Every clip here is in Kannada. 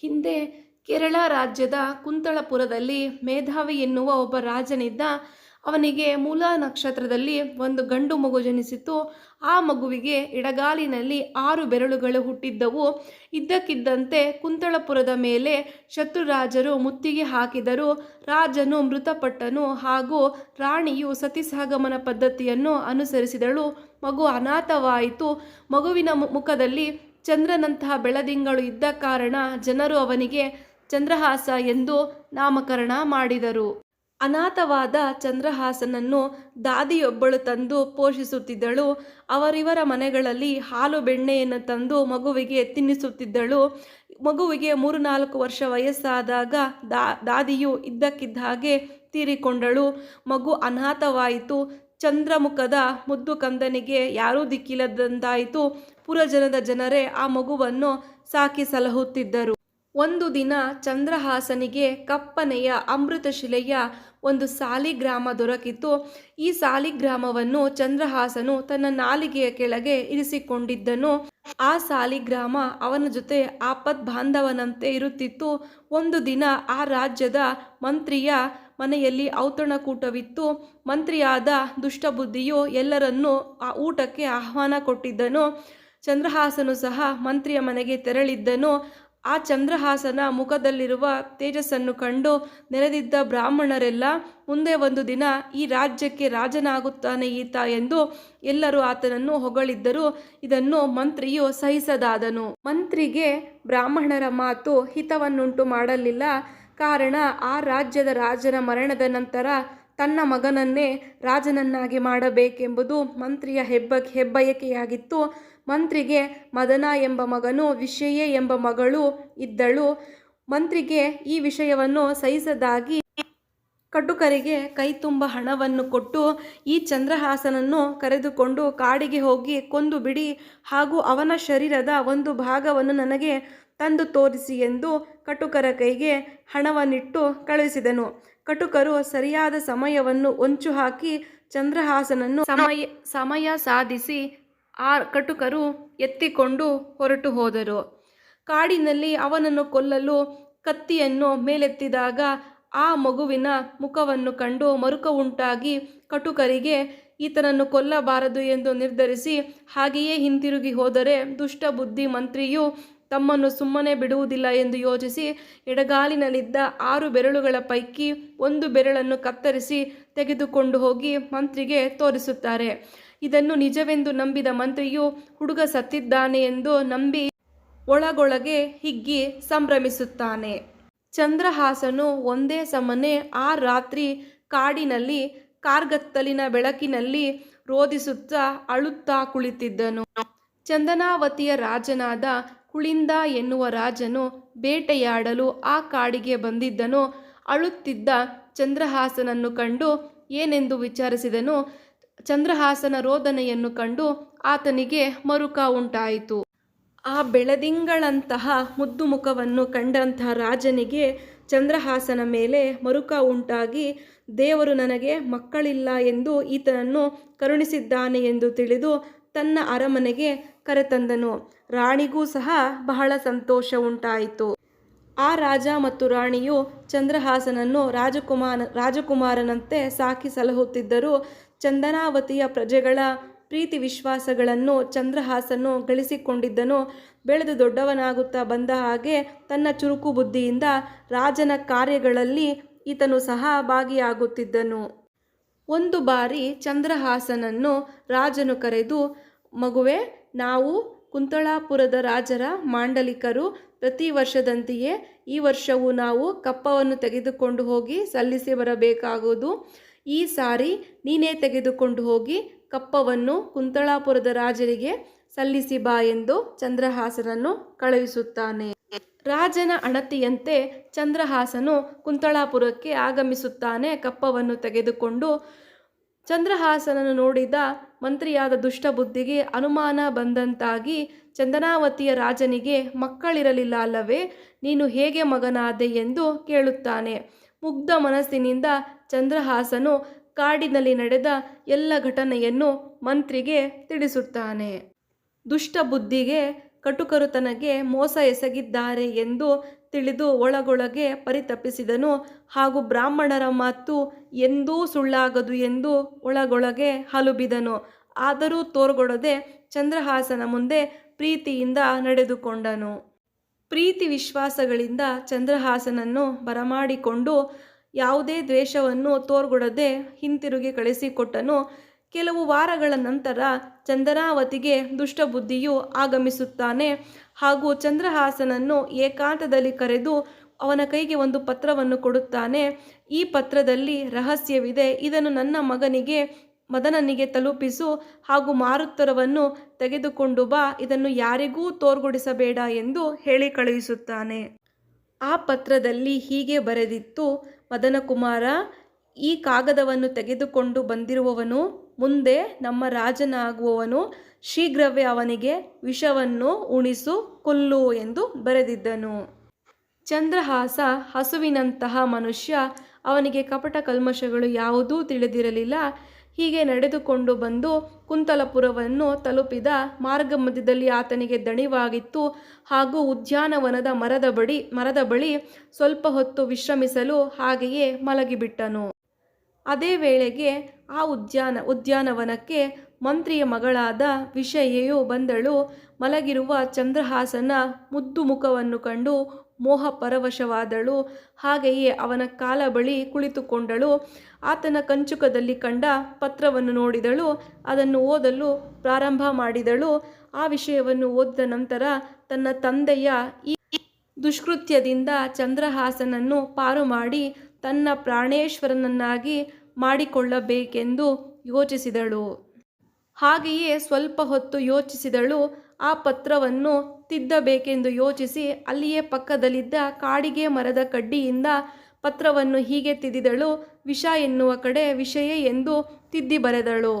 ಹಿಂದೆ ಕೇರಳ ರಾಜ್ಯದ ಕುಂತಳಪುರದಲ್ಲಿ ಮೇಧಾವಿ ಎನ್ನುವ ಒಬ್ಬ ರಾಜನಿದ್ದ. ಅವನಿಗೆ ಮೂಲ ನಕ್ಷತ್ರದಲ್ಲಿ ಒಂದು ಗಂಡು ಮಗು ಜನಿಸಿತು ಆ ಮಗುವಿಗೆ ಎಡಗಾಲಿನಲ್ಲಿ ಆರು ಬೆರಳುಗಳು ಹುಟ್ಟಿದ್ದವು. ಇದ್ದಕ್ಕಿದ್ದಂತೆ ಕುಂತಳಪುರದ ಮೇಲೆ ಶತ್ರುರಾಜರು ಮುತ್ತಿಗೆ ಹಾಕಿದರು. ರಾಜನು ಮೃತಪಟ್ಟನು ಹಾಗೂ ರಾಣಿಯು ಸತಿಸಹಗಮನ ಪದ್ಧತಿಯನ್ನು ಅನುಸರಿಸಿದಳು. ಮಗು ಅನಾಥವಾಯಿತು. ಮಗುವಿನ ಮುಖದಲ್ಲಿ ಚಂದ್ರನಂತಹ ಬೆಳದಿಂಗಳು ಇದ್ದ ಕಾರಣ ಜನರು ಅವನಿಗೆ ಚಂದ್ರಹಾಸ ಎಂದು ನಾಮಕರಣ ಮಾಡಿದರು. ಅನಾಥವಾದ ಚಂದ್ರಹಾಸನನ್ನು ದಾದಿಯೊಬ್ಬಳು ತಂದು ಪೋಷಿಸುತ್ತಿದ್ದಳು. ಅವರಿವರ ಮನೆಗಳಲ್ಲಿ ಹಾಲು ಬೆಣ್ಣೆಯನ್ನು ತಂದು ಮಗುವಿಗೆ ತಿನ್ನಿಸುತ್ತಿದ್ದಳು. ಮಗುವಿಗೆ ಮೂರು ನಾಲ್ಕು ವರ್ಷ ವಯಸ್ಸಾದಾಗ ದಾ, ದಾದಿಯು ಇದ್ದಕ್ಕಿದ್ದ ಹಾಗೆ ತೀರಿಕೊಂಡಳು. ಮಗು ಅನಾಥವಾಯಿತು. ಚಂದ್ರಮುಖದ ಮುದ್ದು ಕಂದನಿಗೆ ಯಾರೂ ದಿಕ್ಕಿಲ್ಲದಂತಾಯಿತು. ಪುರಜನದ ಜನರೇ ಆ ಮಗುವನ್ನು ಸಾಕಿ ಸಲಹುತ್ತಿದ್ದರು ಒಂದು ದಿನ ಚಂದ್ರಹಾಸನಿಗೆ ಕಪ್ಪನೆಯ ಅಮೃತಶಿಲೆಯ ಒಂದು ಸಾಲಿಗ್ರಾಮ ದೊರಕಿತು. ಈ ಸಾಲಿಗ್ರಾಮವನ್ನು ಚಂದ್ರಹಾಸನು ತನ್ನ ನಾಲಿಗೆಯ ಕೆಳಗೆ ಇರಿಸಿಕೊಂಡಿದ್ದನು. ಆ ಸಾಲಿಗ್ರಾಮ ಅವನ ಜೊತೆ ಆಪತ್ ಬಾಂಧವನಂತೆ ಇರುತ್ತಿತ್ತು. ಒಂದು ದಿನ ಆ ರಾಜ್ಯದ ಮಂತ್ರಿಯ ಮನೆಯಲ್ಲಿ ಔತಣಕೂಟವಿತ್ತು. ಮಂತ್ರಿಯಾದ ದುಷ್ಟಬುದ್ಧಿಯು ಎಲ್ಲರನ್ನೂ ಆ ಊಟಕ್ಕೆ ಆಹ್ವಾನ ಕೊಟ್ಟಿದ್ದನು. ಚಂದ್ರಹಾಸನು ಸಹ ಮಂತ್ರಿಯ ಮನೆಗೆ ತೆರಳಿದ್ದನು. ಆ ಚಂದ್ರಹಾಸನ ಮುಖದಲ್ಲಿರುವ ತೇಜಸ್ಸನ್ನು ಕಂಡು ನೆರೆದಿದ್ದ ಬ್ರಾಹ್ಮಣರೆಲ್ಲ, ಮುಂದೆ ಒಂದು ದಿನ ಈ ರಾಜ್ಯಕ್ಕೆ ರಾಜನಾಗುತ್ತಾನೆ ಈತ ಎಂದು ಎಲ್ಲರೂ ಆತನನ್ನು ಹೊಗಳಿದ್ದರು. ಇದನ್ನು ಮಂತ್ರಿಯು ಸಹಿಸದಾದನು. ಮಂತ್ರಿಗೆ ಬ್ರಾಹ್ಮಣರ ಮಾತು ಹಿತವನ್ನುಂಟು ಮಾಡಲಿಲ್ಲ. ಕಾರಣ ಆ ರಾಜ್ಯದ ರಾಜನ ಮರಣದ ನಂತರ ತನ್ನ ಮಗನನ್ನೇ ರಾಜನನ್ನಾಗಿ ಮಾಡಬೇಕೆಂಬುದು ಮಂತ್ರಿಯ ಹೆಬ್ಬ, ಹೆಬ್ಬಯಕೆಯಾಗಿತ್ತು. ಮಂತ್ರಿಗೆ ಮದನ ಎಂಬ ಮಗನು ವಿಷಯೇ ಎಂಬ ಮಗಳು ಇದ್ದಳು. ಮಂತ್ರಿಗೆ ಈ ವಿಷಯವನ್ನು ಸಹಿಸದಾಗಿ ಕಟುಕರಿಗೆ ಕೈತುಂಬ ಹಣವನ್ನು ಕೊಟ್ಟು ಈ ಚಂದ್ರಹಾಸನನ್ನು ಕರೆದುಕೊಂಡು ಕಾಡಿಗೆ ಹೋಗಿ ಕೊಂದು ಬಿಡಿ ಹಾಗೂ ಅವನ ಶರೀರದ ಒಂದು ಭಾಗವನ್ನು ನನಗೆ ತಂದು ತೋರಿಸಿ ಎಂದು ಕಟುಕರ ಕೈಗೆ ಹಣವನ್ನಿಟ್ಟು ಕಳುಹಿಸಿದನು. ಕಟುಕರು ಸರಿಯಾದ ಸಮಯವನ್ನು ಹೊಂಚು ಹಾಕಿ ಚಂದ್ರಹಾಸನನ್ನು ಸಮಯ ಸಮಯ ಸಾಧಿಸಿ ಆ ಕಟುಕರು ಎತ್ತಿಕೊಂಡು ಹೊರಟು ಹೋದರು. ಕಾಡಿನಲ್ಲಿ ಅವನನ್ನು ಕೊಲ್ಲಲು ಕತ್ತಿಯನ್ನು ಮೇಲೆತ್ತಿದಾಗ ಆ ಮಗುವಿನ ಮುಖವನ್ನು ಕಂಡು ಮರುಕ ಉಂಟಾಗಿ ಕಟುಕರಿಗೆ, ಈತನನ್ನು ಕೊಲ್ಲಬಾರದು ಎಂದು ನಿರ್ಧರಿಸಿ ಹಾಗೆಯೇ ಹಿಂತಿರುಗಿ ಹೋದರೆ ದುಷ್ಟ ಬುದ್ಧಿ ಮಂತ್ರಿಯು ತಮ್ಮನ್ನು ಸುಮ್ಮನೆ ಬಿಡುವುದಿಲ್ಲ ಎಂದು ಯೋಚಿಸಿ ಎಡಗಾಲಿನಲ್ಲಿದ್ದ ಆರು ಬೆರಳುಗಳ ಪೈಕಿ ಒಂದು ಬೆರಳನ್ನು ಕತ್ತರಿಸಿ ತೆಗೆದುಕೊಂಡು ಹೋಗಿ ಮಂತ್ರಿಗೆ ತೋರಿಸುತ್ತಾರೆ. ಇದನ್ನು ನಿಜವೆಂದು ನಂಬಿದ ಮಂತ್ರಿಯು ಹುಡುಗ ಸತ್ತಿದ್ದಾನೆ ಎಂದು ನಂಬಿ ಒಳಗೊಳಗೆ ಹಿಗ್ಗಿ ಸಂಭ್ರಮಿಸುತ್ತಾನೆ. ಚಂದ್ರಹಾಸನು ಒಂದೇ ಸಮನೆ ಆ ರಾತ್ರಿ ಕಾಡಿನಲ್ಲಿ, ಕಾರ್ಗತ್ತಲಿನ ಬೆಳಕಿನಲ್ಲಿ ರೋಧಿಸುತ್ತಾ ಅಳುತ್ತಾ ಕುಳಿತಿದ್ದನು. ಚಂದನಾವತಿಯ ರಾಜನಾದ ಕುಳಿಂದ ಎನ್ನುವ ರಾಜನು ಬೇಟೆಯಾಡಲು ಆ ಕಾಡಿಗೆ ಬಂದಿದ್ದನು. ಅಳುತ್ತಿದ್ದ ಚಂದ್ರಹಾಸನನ್ನು ಕಂಡು ಏನೆಂದು ವಿಚಾರಿಸಿದನು? ಚಂದ್ರಹಾಸನ ರೋದನೆಯನ್ನು ಕಂಡು ಆತನಿಗೆ ಮರುಕ ಉಂಟಾಯಿತು. ಆ ಬೆಳದಿಂಗಳಂತಹ ಮುದ್ದು ಮುಖವನ್ನು ಕಂಡಂತಹ ರಾಜನಿಗೆ ಚಂದ್ರಹಾಸನ ಮೇಲೆ ಮರುಕ ಉಂಟಾಗಿ, ದೇವರು ನನಗೆ ಮಕ್ಕಳಿಲ್ಲ ಎಂದು ಈತನನ್ನು ಕರುಣಿಸಿದ್ದಾನೆ ಎಂದು ತಿಳಿದು ತನ್ನ ಅರಮನೆಗೆ ಕರೆತಂದನು. ರಾಣಿಗೂ ಸಹ ಬಹಳ ಸಂತೋಷ ಉಂಟಾಯಿತು. ಆ ರಾಜ ಮತ್ತು ರಾಣಿಯು ಚಂದ್ರಹಾಸನನ್ನು ರಾಜಕುಮಾರ, ರಾಜಕುಮಾರನಂತೆ ಸಾಕಿ ಸಲಹುತ್ತಿದ್ದರು ಚಂದನಾವತಿಯ ಪ್ರಜೆಗಳ ಪ್ರೀತಿ ವಿಶ್ವಾಸಗಳನ್ನು ಚಂದ್ರಹಾಸನು ಗಳಿಸಿಕೊಂಡಿದ್ದನು. ಬೆಳೆದು ದೊಡ್ಡವನಾಗುತ್ತಾ ಬಂದ ಹಾಗೆ ತನ್ನ ಚುರುಕು ಬುದ್ಧಿಯಿಂದ ರಾಜನ ಕಾರ್ಯಗಳಲ್ಲಿ ಈತನು ಸಹ ಭಾಗಿಯಾಗುತ್ತಿದ್ದನು. ಒಂದು ಬಾರಿ ಚಂದ್ರಹಾಸನನ್ನು ರಾಜನು ಕರೆದು, ಮಗುವೆ, ನಾವು ಕುಂತಳಾಪುರದ ರಾಜರ ಮಾಂಡಲಿಕರು. ಪ್ರತಿ ವರ್ಷದಂತೆಯೇ ಈ ವರ್ಷವೂ ನಾವು ಕಪ್ಪವನ್ನು ತೆಗೆದುಕೊಂಡು ಹೋಗಿ ಸಲ್ಲಿಸಿ ಬರಬೇಕಾಗುವುದು. ಈ ಸಾರಿ ನೀನೇ ತೆಗೆದುಕೊಂಡು ಹೋಗಿ ಕಪ್ಪವನ್ನು ಕುಂತಳಾಪುರದ ರಾಜರಿಗೆ ಸಲ್ಲಿಸಿ ಬಾ ಎಂದು ಚಂದ್ರಹಾಸನನ್ನು ಕಳುಹಿಸುತ್ತಾನೆ. ರಾಜನ ಅಣತಿಯಂತೆ ಚಂದ್ರಹಾಸನು ಕುಂತಳಾಪುರಕ್ಕೆ ಆಗಮಿಸುತ್ತಾನೆ. ಕಪ್ಪವನ್ನು ತೆಗೆದುಕೊಂಡು ಚಂದ್ರಹಾಸನನ್ನು ನೋಡಿದ ಮಂತ್ರಿಯಾದ ದುಷ್ಟಬುದ್ಧಿಗೆ ಅನುಮಾನ ಬಂದಂತಾಗಿ ಚಂದನಾವತಿಯ ರಾಜನಿಗೆ ಮಕ್ಕಳಿರಲಿಲ್ಲ ಅಲ್ಲವೇ? ನೀನು ಹೇಗೆ ಮಗನಾದೆ ಎಂದು ಕೇಳುತ್ತಾನೆ. ಮುಗ್ಧ ಮನಸ್ಸಿನಿಂದ ಚಂದ್ರಹಾಸನು ಕಾಡಿನಲ್ಲಿ ನಡೆದ ಎಲ್ಲ ಘಟನೆಯನ್ನು ಮಂತ್ರಿಗೆ ತಿಳಿಸುತ್ತಾನೆ. ದುಷ್ಟ ಬುದ್ಧಿಗೆ ಕಟುಕರು ತನಗೆ ಮೋಸ ಎಸಗಿದ್ದಾರೆ ಎಂದು ತಿಳಿದು ಒಳಗೊಳಗೆ ಪರಿತಪಿಸಿದನು ಹಾಗೂ ಬ್ರಾಹ್ಮಣರ ಮಾತು ಎಂದೂ ಸುಳ್ಳಾಗದು ಎಂದು ಒಳಗೊಳಗೆ ಹಲುಬಿದನು. ಆದರೂ ತೋರ್ಗೊಡದೆ ಚಂದ್ರಹಾಸನ ಮುಂದೆ ಪ್ರೀತಿಯಿಂದ ನಡೆದುಕೊಂಡನು. ಪ್ರೀತಿ ವಿಶ್ವಾಸಗಳಿಂದ ಚಂದ್ರಹಾಸನನ್ನು ಬರಮಾಡಿಕೊಂಡು ಯಾವುದೇ ದ್ವೇಷವನ್ನು ತೋರ್ಗೊಡದೆ ಹಿಂತಿರುಗಿ ಕಳಿಸಿಕೊಟ್ಟನು. ಕೆಲವು ವಾರಗಳ ನಂತರ ಚಂದನಾವತಿಗೆ ದುಷ್ಟಬುದ್ಧಿಯು ಆಗಮಿಸುತ್ತಾನೆ. ಹಾಗೂ ಚಂದ್ರಹಾಸನನ್ನು ಏಕಾಂತದಲ್ಲಿ ಕರೆದು ಅವನ ಕೈಗೆ ಒಂದು ಪತ್ರವನ್ನು ಕೊಡುತ್ತಾನೆ. ಈ ಪತ್ರದಲ್ಲಿ ರಹಸ್ಯವಿದೆ. ಇದನ್ನು ನನ್ನ ಮಗನಿಗೆ, ಮದನನಿಗೆ ತಲುಪಿಸು ಹಾಗೂ ಮಾರುತ್ತರವನ್ನು ತೆಗೆದುಕೊಂಡು ಬಾ. ಇದನ್ನು ಯಾರಿಗೂ ತೋರ್ಗೊಡಿಸಬೇಡ ಎಂದು ಹೇಳಿ ಕಳುಹಿಸುತ್ತಾನೆ. ಆ ಪತ್ರದಲ್ಲಿ ಹೀಗೆ ಬರೆದಿತ್ತು ಮದನಕುಮಾರ ಈ ಕಾಗದವನ್ನು ತೆಗೆದುಕೊಂಡು ಬಂದಿರುವವನು, ಮುಂದೆ ನಮ್ಮ ರಾಜನಾಗುವವನು, ಶೀಘ್ರವೇ ಅವನಿಗೆ ವಿಷವನ್ನು ಉಣಿಸು, ಕೊಲ್ಲು ಎಂದು ಬರೆದಿದ್ದನು. ಚಂದ್ರಹಾಸ ಹಸುವಿನಂತಹ ಮನುಷ್ಯ, ಅವನಿಗೆ ಕಪಟ ಕಲ್ಮಶಗಳು ಯಾವುದೂ ತಿಳಿದಿರಲಿಲ್ಲ. ಹೀಗೆ ನಡೆದುಕೊಂಡು ಬಂದು ಕುಂತಲಪುರವನ್ನು ತಲುಪಿದ ಮಾರ್ಗ ಮಧ್ಯದಲ್ಲಿ ಆತನಿಗೆ ದಣಿವಾಗಿತ್ತು. ಹಾಗೂ ಉದ್ಯಾನವನದ ಮರದ ಬಳಿ ಮರದ ಬಳಿ ಸ್ವಲ್ಪ ಹೊತ್ತು ವಿಶ್ರಮಿಸಲು ಹಾಗೆಯೇ ಮಲಗಿಬಿಟ್ಟನು. ಅದೇ ವೇಳೆಗೆ ಆ ಉದ್ಯಾನ, ಉದ್ಯಾನವನಕ್ಕೆ ಮಂತ್ರಿಯ ಮಗಳಾದ ವಿಷಯೆಯು ಬಂದಳು. ಮಲಗಿರುವ ಚಂದ್ರಹಾಸನ ಮುದ್ದು ಮುಖವನ್ನು ಕಂಡು ಮೋಹ ಪರವಶವಾದಳು. ಹಾಗೆಯೇ ಅವನ ಕಾಲ ಬಳಿ ಕುಳಿತುಕೊಂಡಳು. ಆತನ ಕಂಚುಕದಲ್ಲಿ ಕಂಡ ಪತ್ರವನ್ನು ನೋಡಿದಳು. ಅದನ್ನು ಓದಲು ಪ್ರಾರಂಭ ಮಾಡಿದಳು. ಆ ವಿಷಯವನ್ನು ಓದಿದ ನಂತರ ತನ್ನ ತಂದೆಯ ಈ ದುಷ್ಕೃತ್ಯದಿಂದ ಚಂದ್ರಹಾಸನನ್ನು ಪಾರು ಮಾಡಿ ತನ್ನ ಪ್ರಾಣೇಶ್ವರನನ್ನಾಗಿ ಮಾಡಿಕೊಳ್ಳಬೇಕೆಂದು ಯೋಚಿಸಿದಳು. ಹಾಗೆಯೇ ಸ್ವಲ್ಪ ಹೊತ್ತು ಯೋಚಿಸಿದಳು. ಆ ಪತ್ರವನ್ನು ತಿದ್ದಬೇಕೆಂದು ಯೋಚಿಸಿ ಅಲ್ಲಿಯೇ ಪಕ್ಕದಲ್ಲಿದ್ದ ಕಾಡಿಗೆ ಮರದ ಕಡ್ಡಿಯಿಂದ ಪತ್ರವನ್ನು ಹೀಗೆ ತಿದ್ದಿದಳು, ವಿಷ ಎನ್ನುವ ಕಡೆ ವಿಷಯ ಎಂದು ತಿದ್ದಿ ಬರೆದಳು.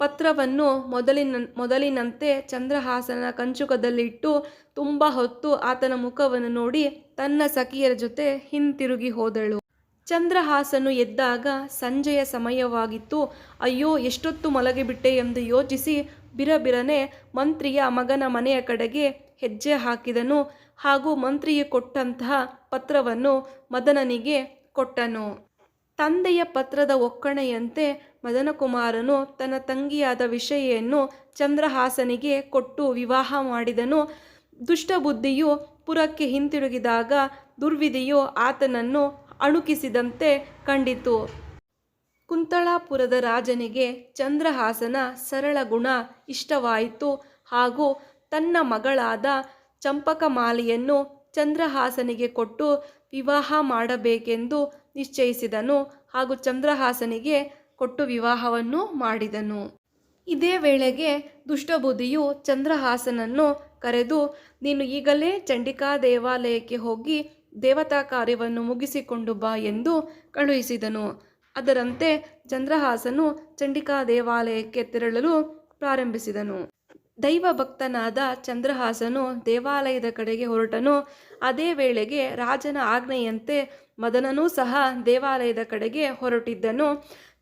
ಪತ್ರವನ್ನು ಮೊದಲಿನ, ಮೊದಲಿನಂತೆ ಚಂದ್ರಹಾಸನ ಕಂಚುಕದಲ್ಲಿಟ್ಟು ತುಂಬ ಹೊತ್ತು ಆತನ ಮುಖವನ್ನು ನೋಡಿ ತನ್ನ ಸಖಿಯರ ಜೊತೆ ಹಿಂತಿರುಗಿ ಹೋದಳು. ಚಂದ್ರಹಾಸನು ಎದ್ದಾಗ ಸಂಜೆಯ ಸಮಯವಾಗಿತ್ತು. ಅಯ್ಯೋ, ಎಷ್ಟೊತ್ತು ಮಲಗಿಬಿಟ್ಟೆ? ಎಂದು ಯೋಚಿಸಿ ಬಿರಬಿರನೆ ಮಂತ್ರಿಯ ಮಗನ ಮನೆಯ ಕಡೆಗೆ ಹೆಜ್ಜೆ ಹಾಕಿದನು ಹಾಗೂ ಮಂತ್ರಿಗೆ ಕೊಟ್ಟಂತಹ ಪತ್ರವನ್ನು ಮದನನಿಗೆ ಕೊಟ್ಟನು. ತಂದೆಯ ಪತ್ರದ ಒಕ್ಕಣೆಯಂತೆ ಮದನಕುಮಾರನು ತನ್ನ ತಂಗಿಯಾದ ವಿಷಯನ್ನು ಚಂದ್ರಹಾಸನಿಗೆ ಕೊಟ್ಟು ವಿವಾಹ ಮಾಡಿದನು. ದುಷ್ಟಬುದ್ಧಿಯು ಪುರಕ್ಕೆ ಹಿಂತಿರುಗಿದಾಗ ದುರ್ವಿಧಿಯು ಆತನನ್ನು ಅಣುಕಿಸಿದಂತೆ ಕಂಡಿತು. ಕುಂತಳಾಪುರದ ರಾಜನಿಗೆ ಚಂದ್ರಹಾಸನ ಸರಳ ಗುಣ ಇಷ್ಟವಾಯಿತು ಹಾಗೂ ತನ್ನ ಮಗಳಾದ ಚಂಪಕಮಾಲೆಯನ್ನು ಚಂದ್ರಹಾಸನಿಗೆ ಕೊಟ್ಟು ವಿವಾಹ ಮಾಡಬೇಕೆಂದು ನಿಶ್ಚಯಿಸಿದನು ಹಾಗೂ ಚಂದ್ರಹಾಸನಿಗೆ ಕೊಟ್ಟು ವಿವಾಹವನ್ನು ಮಾಡಿದನು. ಇದೇ ವೇಳೆಗೆ ದುಷ್ಟಬುದ್ಧಿಯು ಚಂದ್ರಹಾಸನನ್ನು ಕರೆದು, ನೀನು ಈಗಲೇ ಚಂಡಿಕಾ ದೇವಾಲಯಕ್ಕೆ ಹೋಗಿ ದೇವತಾ ಕಾರ್ಯವನ್ನು ಮುಗಿಸಿಕೊಂಡು ಬಾ ಎಂದು ಕಳುಹಿಸಿದನು. ಅದರಂತೆ ಚಂದ್ರಹಾಸನು ಚಂಡಿಕಾ ದೇವಾಲಯಕ್ಕೆ ತೆರಳಲು ಪ್ರಾರಂಭಿಸಿದನು. ದೈವ ಭಕ್ತನಾದ ಚಂದ್ರಹಾಸನು ದೇವಾಲಯದ ಕಡೆಗೆ ಹೊರಟನು. ಅದೇ ವೇಳೆಗೆ ರಾಜನ ಆಜ್ಞೆಯಂತೆ ಮದನನೂ ಸಹ ದೇವಾಲಯದ ಕಡೆಗೆ ಹೊರಟಿದ್ದನು.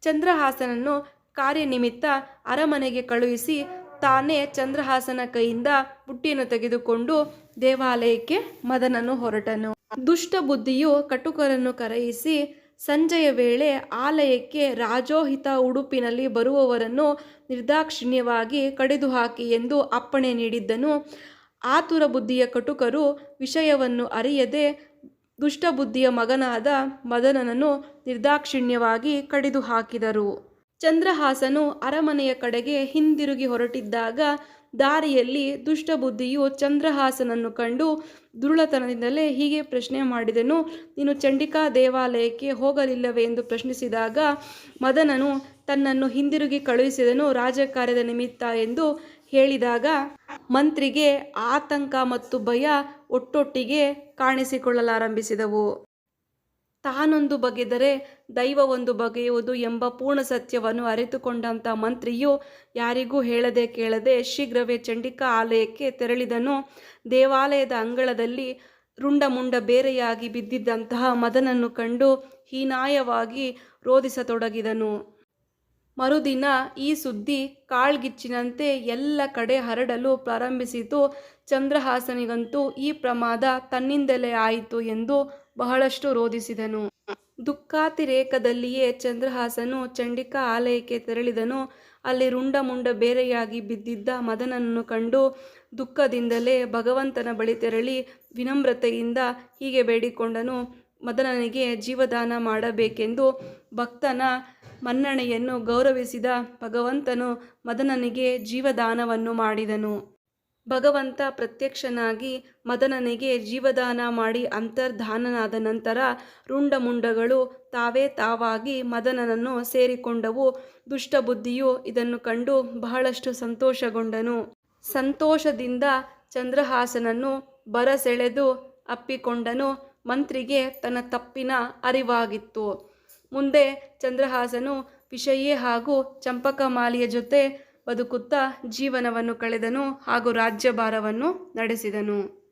ಚಂದ್ರಹಾಸನನ್ನು ಕಾರ್ಯನಿಮಿತ್ತ ಅರಮನೆಗೆ ಕಳುಹಿಸಿ ತಾನೇ ಚಂದ್ರಹಾಸನ ಕೈಯಿಂದ ಬುಟ್ಟಿಯನ್ನು ತೆಗೆದುಕೊಂಡು ದೇವಾಲಯಕ್ಕೆ ಮದನನು ಹೊರಟನು. ದುಷ್ಟ ಬುದ್ಧಿಯು ಕಟುಕರನ್ನು ಕರೆಯಿಸಿ ಸಂಜೆಯ ವೇಳೆ ಆಲಯಕ್ಕೆ ರಾಜೋಹಿತ ಉಡುಪಿನಲ್ಲಿ ಬರುವವರನ್ನು ನಿರ್ದಾಕ್ಷಿಣ್ಯವಾಗಿ ಕಡಿದು ಹಾಕಿ ಎಂದು ಅಪ್ಪಣೆ ನೀಡಿದ್ದನು. ಆತುರ ಬುದ್ಧಿಯ ಕಟುಕರು ವಿಷಯವನ್ನು ಅರಿಯದೆ ದುಷ್ಟಬುದ್ಧಿಯ ಮಗನಾದ ಮದನನನ್ನು ನಿರ್ದಾಕ್ಷಿಣ್ಯವಾಗಿ ಕಡಿದು ಹಾಕಿದರು ಚಂದ್ರಹಾಸನು ಅರಮನೆಯ ಕಡೆಗೆ ಹಿಂದಿರುಗಿ ಹೊರಟಿದ್ದಾಗ ದಾರಿಯಲ್ಲಿ ದುಷ್ಟಬುದ್ಧಿಯು ಚಂದ್ರಹಾಸನನ್ನು ಕಂಡು ದುರುಳತನದಿಂದಲೇ ಹೀಗೆ ಪ್ರಶ್ನೆ ಮಾಡಿದನು, ನೀನು ಚಂಡಿಕಾ ದೇವಾಲಯಕ್ಕೆ ಹೋಗಲಿಲ್ಲವೇ ಎಂದು ಪ್ರಶ್ನಿಸಿದಾಗ ಮದನನು ತನ್ನನ್ನು ಹಿಂದಿರುಗಿ ಕಳುಹಿಸಿದನು ರಾಜಕಾರ್ಯದ ನಿಮಿತ್ತ ಎಂದು ಹೇಳಿದಾಗ, ಮಂತ್ರಿಗೆ ಆತಂಕ ಮತ್ತು ಭಯ ಒಟ್ಟೊಟ್ಟಿಗೆ ಕಾಣಿಸಿಕೊಳ್ಳಲಾರಂಭಿಸಿದವು. ತಾನೊಂದು ಬಗೆದರೆ ದೈವ ಒಂದು ಬಗೆಯುವುದು ಎಂಬ ಪೂರ್ಣ ಸತ್ಯವನ್ನು ಅರಿತುಕೊಂಡಂಥ ಮಂತ್ರಿಯು ಯಾರಿಗೂ ಹೇಳದೆ ಕೇಳದೆ ಶೀಘ್ರವೇ ಚಂಡಿಕಾ ಆಲಯಕ್ಕೆ ತೆರಳಿದನು. ದೇವಾಲಯದ ಅಂಗಳದಲ್ಲಿ ರುಂಡ ಮುಂಡ ಬೇರೆಯಾಗಿ ಬಿದ್ದಿದ್ದಂತಹ ಮದನನ್ನು ಕಂಡು ಹೀನಾಯವಾಗಿ ರೋಧಿಸತೊಡಗಿದನು. ಮರುದಿನ ಈ ಸುದ್ದಿ ಕಾಳ್ಗಿಚ್ಚಿನಂತೆ ಎಲ್ಲ ಕಡೆ ಹರಡಲು ಪ್ರಾರಂಭಿಸಿತು. ಚಂದ್ರಹಾಸನಿಗಂತೂ ಈ ಪ್ರಮಾದ ತನ್ನಿಂದಲೇ ಆಯಿತು ಎಂದು ಬಹಳಷ್ಟು ರೋಧಿಸಿದನು. ದುಃಖಾತಿರೇಕದಲ್ಲಿಯೇ ಚಂದ್ರಹಾಸನು ಚಂಡಿಕಾ ಆಲಯಕ್ಕೆ ತೆರಳಿದನು. ಅಲ್ಲಿ ರುಂಡ ಮುಂಡ ಬೇರೆಯಾಗಿ ಬಿದ್ದಿದ್ದ ಮದನನನ್ನು ಕಂಡು ದುಃಖದಿಂದಲೇ ಭಗವಂತನ ಬಳಿ ತೆರಳಿ ವಿನಮ್ರತೆಯಿಂದ ಹೀಗೆ ಬೇಡಿಕೊಂಡನು, ಮದನನಿಗೆ ಜೀವದಾನ ಮಾಡಬೇಕೆಂದು ಭಕ್ತನ ಮನ್ನಣೆಯನ್ನು ಗೌರವಿಸಿದ ಭಗವಂತನು ಮದನನಿಗೆ ಜೀವದಾನವನ್ನು ಮಾಡಿದನು. ಭಗವಂತ ಪ್ರತ್ಯಕ್ಷನಾಗಿ ಮದನನಿಗೆ ಜೀವದಾನ ಮಾಡಿ ಅಂತರ್ಧಾನನಾದ ನಂತರ ರುಂಡಮುಂಡಗಳು ತಾವೇ ತಾವಾಗಿ ಮದನನನ್ನು ಸೇರಿಕೊಂಡವು. ದುಷ್ಟಬುದ್ಧಿಯು ಇದನ್ನು ಕಂಡು ಬಹಳಷ್ಟು ಸಂತೋಷಗೊಂಡನು. ಸಂತೋಷದಿಂದ ಚಂದ್ರಹಾಸನನ್ನು ಬರಸೆಳೆದು ಅಪ್ಪಿಕೊಂಡನು. ಮಂತ್ರಿಗೆ ತನ್ನ ತಪ್ಪಿನ ಅರಿವಾಗಿತ್ತು. ಮುಂದೆ ಚಂದ್ರಹಾಸನು ವಿಷಯೇ ಹಾಗೂ ಚಂಪಕಮಾಲಿಯ ಜೊತೆ ಬದುಕುತ್ತಾ ಜೀವನವನ್ನು ಕಳೆದನು ಹಾಗೂ ರಾಜ್ಯಭಾರವನ್ನು ನಡೆಸಿದನು.